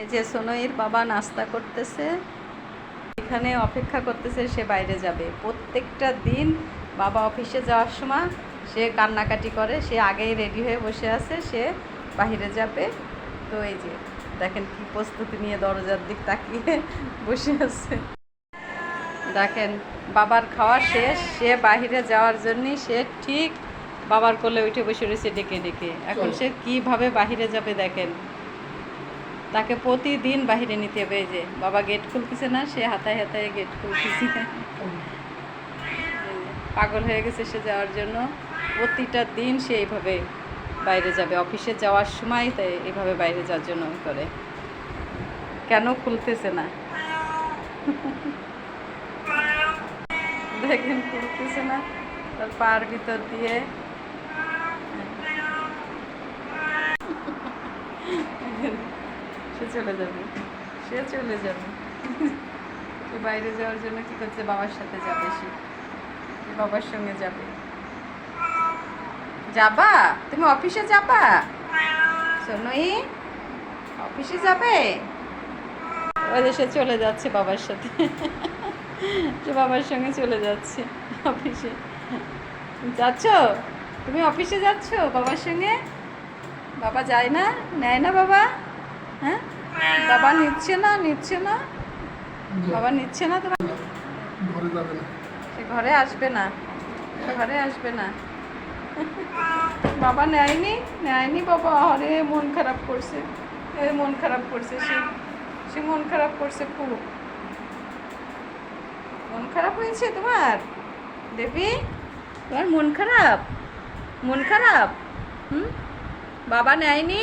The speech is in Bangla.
এই যে সোনইর বাবা নাস্তা করতেছে এখানে অপেক্ষা করতেছে সে বাইরে যাবে। প্রত্যেকটা দিন বাবা অফিসে যাওয়ার সময় সে কান্নাকাটি করে সে আগেই রেডি হয়ে বসে আছে সে বাইরে যাবে। তো এই যে দেখেন কি প্রস্তুতি নিয়ে দরজার দিক তাকিয়ে বসে আছে। দেখেন বাবার খাওয়া শেষ সে বাইরে যাওয়ার জন্যই সে ঠিক বাবার কোলে উঠে বসে রয়েছে ডেকে ডেকে। এখন সে কীভাবে বাইরে যাবে দেখেন। তাকে প্রতিদিন বাইরে নিতে হবে যে, বাবা গেট খুলতেছে না, সে হাতায় হাতায় গেট খুলতেছে। পাগল হয়ে গেছে সে যাওয়ার জন্য। প্রতিটা দিন সে এইভাবে বাইরে যাবে। অফিসে যাওয়ার সময় তাই এইভাবে বাইরে যাওয়ার জন্য করে। কেন খুলতেছে না? দেখেন, খুলতেছে না। তার পার ভিতর দিয়ে সে চলে যাবে। সে চলে যাবে। সে বাইরে যাওয়ার জন্য কি করছে? বাবার সাথে যাবে সে। বাবার সঙ্গে যাবে। যাবা? তুমি অফিসে যাবা? শোনোই অফিসে যাবে? ওই সে চলে যাচ্ছে বাবার সাথে। সে বাবার সঙ্গে চলে যাচ্ছে অফিসে। যাচ্ছ? তুমি অফিসে যাচ্ছ বাবার সঙ্গে? বাবা যায় না? নেয় না বাবা? হ্যাঁ? বাবা নিচ্ছে না নিচ্ছে না। বাবা নিচ্ছে না তোমার ঘরে যাবে না। সে ঘরে আসবে না। সে ঘরে আসবে না। বাবা নেয়নি নেয়নি বাবা। আরে মন খারাপ করছে। এ মন খারাপ করছে সে। সে মন খারাপ করছে খুব মন খারাপ হয়েছে তোমার? দেবী তোমার মন খারাপ? মন খারাপ? হুম? বাবা নেয়নি?